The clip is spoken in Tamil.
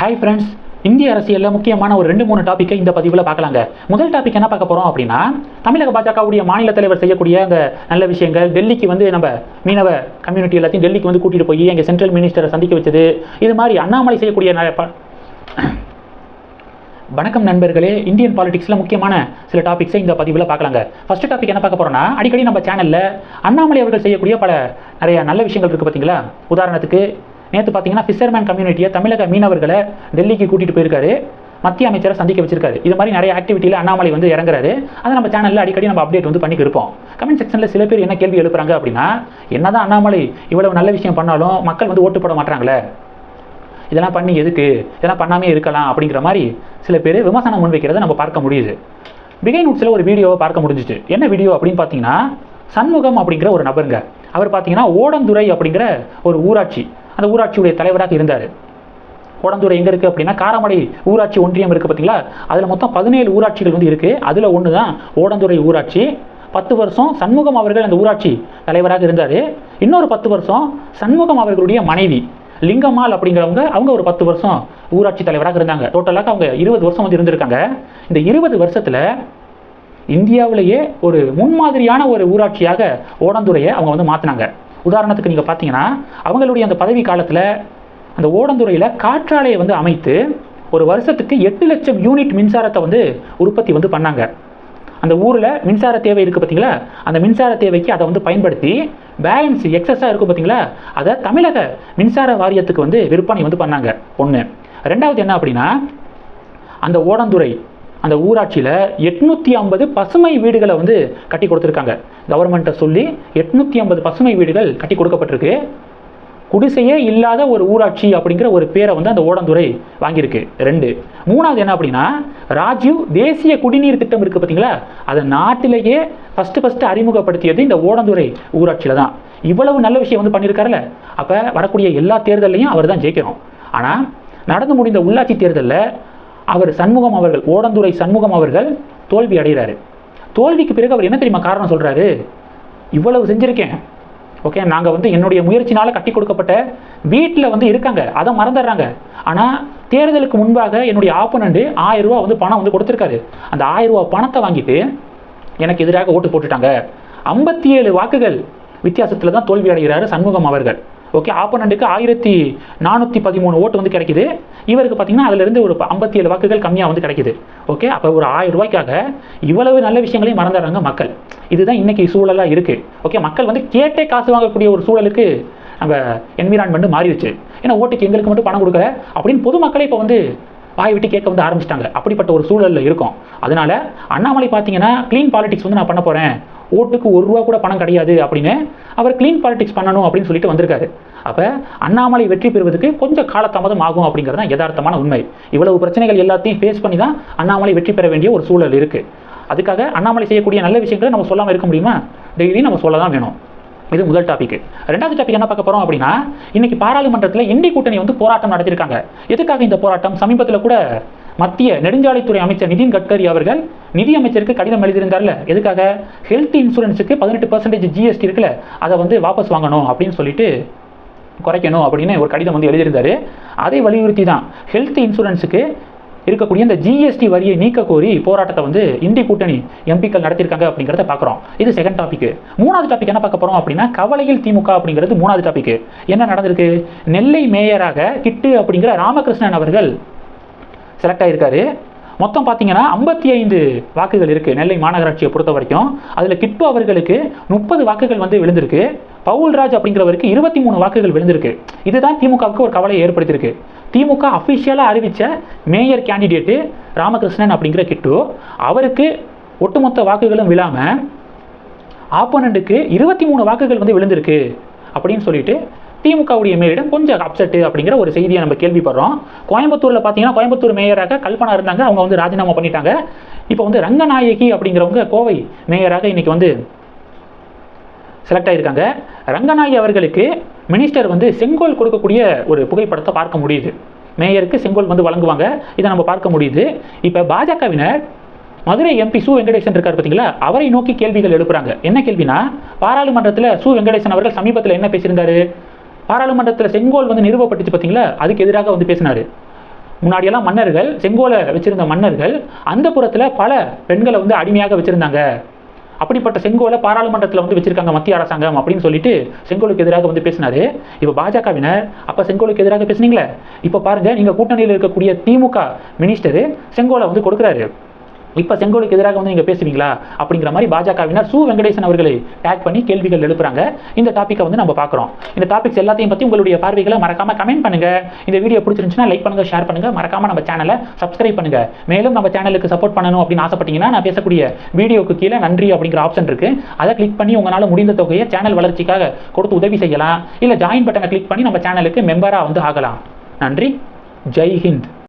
ஹாய் ஃப்ரெண்ட்ஸ் இந்திய அரசியலில் முக்கியமான ஒரு ரெண்டு மூணு டாப்பிக்கை இந்த பதிவில் பார்க்கலாங்க. முதல் டாபிக் என்ன பார்க்க போகிறோம் அப்படின்னா தமிழக பாஜகவுடைய மாநில தலைவர் செய்யக்கூடிய அந்த நல்ல விஷயங்கள் டெல்லிக்கு வந்து நம்ம மீனவ கம்யூனிட்டி எல்லாத்தையும் டெல்லிக்கு வந்து கூட்டிகிட்டு போய் எங்கள் சென்ட்ரல் மினிஸ்டரை சந்திக்க வச்சது. இது மாதிரி அண்ணாமலை செய்யக்கூடிய வணக்கம் நண்பர்களே. இந்தியன் பாலிடிக்ஸில் முக்கியமான சில டாபிக்ஸை இந்த பதிவில் பார்க்கலாங்க. ஃபர்ஸ்ட் டாபிக் என்ன பார்க்க போகிறோம்னா அடிக்கடி நம்ம சேனலில் அண்ணாமலை அவர்கள் செய்யக்கூடிய பல நிறைய நல்ல விஷயங்கள் இருக்குது பார்த்தீங்களா உதாரணத்துக்கு நேற்று பார்த்தீங்கன்னா ஃபிஷர்மேன் கம்யூனிட்டியை தமிழக மீனவர்களை டெல்லிக்கு கூட்டிகிட்டு போயிருக்காரு. மத்திய அமைச்சரை சந்திக்க வச்சிருக்காரு. இது மாதிரி நிறைய ஆக்டிவிட்டியில் அண்ணாமலை வந்து இறங்குறாரு. அதை நம்ம சேனலில் அடிக்கடி நம்ம அப்டேட் வந்து பண்ணிக்கிருப்போம் இருப்போம். கமெண்ட் செக்ஷனில் சில பேர் என்ன கேள்வி எழுப்புறாங்க அப்படின்னா என்னதான் அண்ணாமலை இவ்வளவு நல்ல விஷயம் பண்ணாலும் மக்கள் வந்து ஓட்டு போட மாட்டாங்களே இதெல்லாம் பண்ணி எதுக்கு? இதெல்லாம் பண்ணாமே இருக்கலாம் அப்படிங்கிற மாதிரி சில பேர் விமர்சனம் முன்வைக்கிறத நம்ம பார்க்க முடியுது. பிகை நூட்ஸில் ஒரு வீடியோவை பார்க்க முடிஞ்சிச்சு. என்ன வீடியோ அப்படின்னு பார்த்தீங்கன்னா சண்முகம் அப்படிங்கிற ஒரு நபருங்க. அவர் பார்த்தீங்கன்னா ஓடந்துறை அப்படிங்கிற ஒரு ஊராட்சி. அந்த ஊராட்சியுடைய தலைவராக இருந்தார். ஓடந்துறை எங்கே இருக்குது அப்படின்னா காரமடை ஊராட்சி ஒன்றியம் இருக்குது பார்த்தீங்களா அதில் மொத்தம் பதினேழு ஊராட்சிகள் வந்து இருக்குது அதில் ஒன்று தான் ஓடந்துறை ஊராட்சி. பத்து வருஷம் சண்முகம் அவர்கள் அந்த ஊராட்சி தலைவராக இருந்தார். இன்னொரு பத்து வருஷம் சண்முகம் அவர்களுடைய மனைவி லிங்கம்மாள் அப்படிங்கிறவங்க அவங்க ஒரு பத்து வருஷம் ஊராட்சி தலைவராக இருந்தாங்க. டோட்டலாக அவங்க இருபது வருஷம் வந்து இருந்திருக்காங்க. இந்த இருபது வருஷத்தில் இந்தியாவிலேயே ஒரு முன்மாதிரியான ஒரு ஊராட்சியாக ஓடந்துறையை அவங்க வந்து மாற்றினாங்க உதாரணத்துக்கு நீங்கள் பார்த்தீங்கன்னா அவங்களுடைய அந்த பதவி காலத்தில் அந்த ஓடந்துறையில் காற்றாலையை வந்து அமைத்து ஒரு வருஷத்துக்கு எட்டு லட்சம் யூனிட் மின்சாரத்தை வந்து உற்பத்தி வந்து பண்ணாங்க. அந்த ஊரில் மின்சார தேவை இருக்குது பார்த்தீங்களா அந்த மின்சார தேவைக்கு அதை வந்து பயன்படுத்தி பேலன்ஸ் எக்ஸஸாக இருக்கும் பார்த்தீங்களா அதை தமிழக மின்சார வாரியத்துக்கு வந்து விற்பனை வந்து பண்ணாங்க. ஒன்று ரெண்டாவது என்ன அப்படின்னா அந்த ஓடந்துறை அந்த ஊராட்சியில் எட்நூற்றி ஐம்பது பசுமை வீடுகளை வந்து கட்டி கொடுத்துருக்காங்க. கவர்மெண்ட்டை சொல்லி எட்நூற்றி ஐம்பது பசுமை வீடுகள் கட்டி கொடுக்கப்பட்டிருக்கு. குடிசையே இல்லாத ஒரு ஊராட்சி அப்படிங்கிற ஒரு பேரை வந்து அந்த ஓடந்துறை வாங்கியிருக்கு. ரெண்டு. மூணாவது என்ன அப்படின்னா ராஜீவ் தேசிய குடிநீர் திட்டம் இருக்குது பார்த்தீங்களா அதை நாட்டிலேயே ஃபஸ்ட்டு ஃபஸ்ட்டு அறிமுகப்படுத்தியது இந்த ஓடந்துறை ஊராட்சியில் தான். இவ்வளவு நல்ல விஷயம் வந்து பண்ணியிருக்காருல்ல. அப்போ வரக்கூடிய எல்லா தேர்தல்லையும் அவர் தான் ஜெயிக்கணும். ஆனால் நடந்து முடிந்த உள்ளாட்சி தேர்தலில் அவர் சண்முகம் அவர்கள் ஓடந்துறை சண்முகம் அவர்கள் தோல்வி அடைகிறாரு. தோல்விக்கு பிறகு அவர் என்ன தெரியுமா காரணம் சொல்கிறாரு இவ்வளவு செஞ்சுருக்கேன். ஓகே நாங்கள் வந்து என்னுடைய முயற்சினால் கட்டி கொடுக்கப்பட்ட வீட்டில் வந்து இருக்காங்க. அதை மறந்துடுறாங்க. ஆனால் தேர்தலுக்கு முன்பாக என்னுடைய ஆப்பனண்ட்டு ஆயிரம் ரூபா வந்து பணம் வந்து கொடுத்துருக்காரு. அந்த ஆயிரம் ரூபா பணத்தை வாங்கிட்டு எனக்கு எதிராக ஓட்டு போட்டுட்டாங்க. ஐம்பத்தி ஏழு வாக்குகள் வித்தியாசத்தில் தான் தோல்வி அடைகிறாரு சண்முகம் அவர்கள். ஓகே ஆப்பனண்ட்டுக்கு ஆயிரத்தி நானூற்றி பதிமூணு ஓட்டு வந்து கிடைக்குது. இவருக்கு பார்த்தீங்கன்னா அதுலேருந்து ஒரு ஐம்பத்தி ஏழு வாக்குகள் கம்மியாக வந்து கிடைக்குது. ஓகே அப்போ ஒரு ஆயிரம் ரூபாய்க்காக இவ்வளவு நல்ல விஷயங்களையும் மறந்துடுறாங்க மக்கள். இதுதான் இன்னைக்கு சூழலாக இருக்குது ஓகே மக்கள் வந்து கேட்டே காசு வாங்கக்கூடிய ஒரு சூழலுக்கு நம்ம என்விரான்மெண்ட் மாறிடுச்சு. ஏன்னா ஓட்டுக்கு எங்களுக்கு மட்டும் பணம் கொடுக்கல. அப்படின்னு பொதுமக்களே இப்போ வந்து வாய் விட்டு கேட்க வந்து ஆரம்பிச்சிட்டாங்க. அப்படிப்பட்ட ஒரு சூழலில் இருக்கும். அதனால அண்ணாமலை பார்த்தீங்கன்னா க்ளீன் பாலிடிக்ஸ் வந்து நான் பண்ண போகிறேன் ஓட்டுக்கு ஒரு ரூபா கூட பணம் கிடையாது அப்படின்னு அவர் க்ளீன் பாலிடிக்ஸ் பண்ணணும் அப்படின்னு சொல்லிட்டு வந்திருக்காரு. அப்போ அண்ணாமலை வெற்றி பெறுவதற்கு கொஞ்சம் காலதாமதம் ஆகும் அப்படிங்கிறது தான் யதார்த்தமான உண்மை. இவ்வளவு பிரச்சனைகள் எல்லாத்தையும் ஃபேஸ் பண்ணி தான் அண்ணாமலை வெற்றி பெற வேண்டிய ஒரு சூழல் இருக்குது அதுக்காக அண்ணாமலை செய்யக்கூடிய நல்ல விஷயங்களை நம்ம சொல்லாமல் இருக்க முடியுமா? டெய்லியும் நம்ம சொல்ல தான் வேணும். இது முதல் டாபிக் ரெண்டாவது டாபிக் என்ன பார்க்க போறோம் அப்படின்னா இன்னைக்கு பாராளுமன்றத்தில் எண்டி கூட்டணி வந்து போராட்டம் நடத்திருக்காங்க எதுக்காக இந்த போராட்டம்? சமீபத்தில் கூட மத்திய நெடுஞ்சாலைத்துறை அமைச்சர் நிதின் கட்கரி அவர்கள் நிதி அமைச்சருக்கு கடிதம் எழுதியிருந்தார்ல. எதுக்காக? ஹெல்த் இன்சூரன்ஸுக்கு பதினெட்டு பர்சன்டேஜ் ஜிஎஸ்டி இருக்குல்ல அதை வந்து வாபஸ் வாங்கணும் அப்படின்னு சொல்லிட்டு குறைக்கணும் அப்படின்னு ஒரு கடிதம் வந்து எழுதியிருந்தாரு. அதை வலியுறுத்தி தான் ஹெல்த் இன்சூரன்ஸுக்கு இருக்கக்கூடிய இந்த ஜிஎஸ்டி வரியை நீக்க கோரி போராட்டத்தை வந்து இந்தி கூட்டணி எம்பிக்கள் நடத்தியிருக்காங்க அப்படிங்கிறத பார்க்குறோம். இது செகண்ட் டாபிக் மூணாவது டாபிக் என்ன பார்க்க போகிறோம் அப்படின்னா கவலையில் திமுக அப்படிங்கிறது மூணாவது டாபிக் என்ன நடந்திருக்கு? நெல்லை மேயராக கிட்டு அப்படிங்கிற ராமகிருஷ்ணன் அவர்கள் செலக்ட் ஆகியிருக்காரு மொத்தம் பார்த்தீங்கன்னா ஐம்பத்தி ஐந்து வாக்குகள் இருக்குது நெல்லை மாநகராட்சியை பொறுத்த வரைக்கும் அதில் கிட்டு அவர்களுக்கு முப்பது வாக்குகள் வந்து விழுந்திருக்கு. பவுல்ராஜ் அப்படிங்கிறவருக்கு இருபத்தி மூணு வாக்குகள் விழுந்திருக்கு. இதுதான் திமுகவுக்கு ஒரு கவலையை ஏற்படுத்தியிருக்கு. திமுக அஃபிஷியலாக அறிவித்த மேயர் கேண்டிடேட்டு ராமகிருஷ்ணன் அப்படிங்கிற கிட்டு அவருக்கு ஒட்டுமொத்த வாக்குகளும் விழாமல் ஆப்போனண்ட்டுக்கு இருபத்தி மூணு வாக்குகள் வந்து விழுந்திருக்கு அப்படின்னு சொல்லிட்டு திமுகவுடைய மேயரிடம் கொஞ்சம் அப்செட்டு அப்படிங்கிற ஒரு செய்தியை நம்ம கேள்விப்படுறோம். கோயம்புத்தூரில் பார்த்தீங்கன்னா கோயம்புத்தூர் மேயராக கல்பனா இருந்தாங்க. அவங்க வந்து ராஜினாமா பண்ணிட்டாங்க. இப்போ வந்து ரங்கநாயகி அப்படிங்கிறவங்க கோவை மேயராக இன்றைக்கி வந்து செலக்ட் ஆகியிருக்காங்க ரங்கநாயகி அவர்களுக்கு மினிஸ்டர் வந்து செங்கோல் கொடுக்கக்கூடிய ஒரு புகைப்படத்தை பார்க்க முடியுது. மேயருக்கு செங்கோல் வந்து வழங்குவாங்க. இதை நம்ம பார்க்க முடியுது. இப்போ பாஜகவினர் மதுரை எம்பி சு வெங்கடேசன் இருக்கார் பார்த்தீங்களா அவரை நோக்கி கேள்விகள் எழுப்புறாங்க. என்ன கேள்வினா பாராளுமன்றத்தில் சு வெங்கடேசன் அவர்கள் சமீபத்தில் என்ன பேசியிருந்தாரு? பாராளுமன்றத்தில் செங்கோல் வந்து நிறுவப்பட்டுச்சு பார்த்தீங்களா அதுக்கு எதிராக வந்து பேசினார். முன்னாடியெல்லாம் மன்னர்கள் செங்கோலை வச்சிருந்த மன்னர்கள் அந்த புறத்தில் பல பெண்களை வந்து அடிமையாக வச்சுருந்தாங்க. அப்படிப்பட்ட செங்கோலை பாராளுமன்றத்தில் வந்து வச்சிருக்காங்க மத்திய அரசாங்கம் அப்படின்னு சொல்லிட்டு செங்கோலுக்கு எதிராக வந்து பேசினாரு. இப்போ பாஜகவினர் அப்போ செங்கோலுக்கு எதிராக பேசுனீங்களே? இப்போ பாருங்க நீங்கள் கூட்டணியில் இருக்கக்கூடிய திமுக மினிஸ்டரு செங்கோலை வந்து கொடுக்குறாரு. இப்போ செங்கோலுக்கு எதிராக வந்து நீங்கள் பேசுவீங்களா அப்படிங்கிற மாதிரி பாஜகவினர் சு வெங்கடேசன் அவர்களை டேக் பண்ணி கேள்விகள் எழுப்புறாங்க. இந்த டாப்பிக்கை வந்து நம்ம பார்க்குறோம். இந்த டாபிக்ஸ் எல்லாத்தையும் பற்றி உங்களுடைய பார்வைகளை மறக்காமல் கமெண்ட் பண்ணுங்கள் இந்த வீடியோ பிடிச்சிருந்துச்சுன்னா லைக் பண்ணுங்க ஷேர் பண்ணுங்கள் மறக்காமல் நம்ம சேனலை சப்ஸ்கிரைப் பண்ணுங்கள் மேலும் நம்ம சேனலுக்கு சப்போர்ட் பண்ணணும் அப்படின்னு ஆசைப்பட்டீங்கன்னா நான் பேசக்கூடிய வீடியோக்கு கீழே நன்றி அப்படிங்கிற ஆப்ஷன் இருக்குது அதை கிளிக் பண்ணி உங்களால் முடிந்த தொகையை சேனல் வளர்ச்சிக்காக கொடுத்து உதவி செய்யலாம். இல்லை ஜாயின் பட்டனை கிளிக் பண்ணி நம்ம சேனலுக்கு மெம்பராக வந்து ஆகலாம். நன்றி. ஜெய் ஹிந்த்.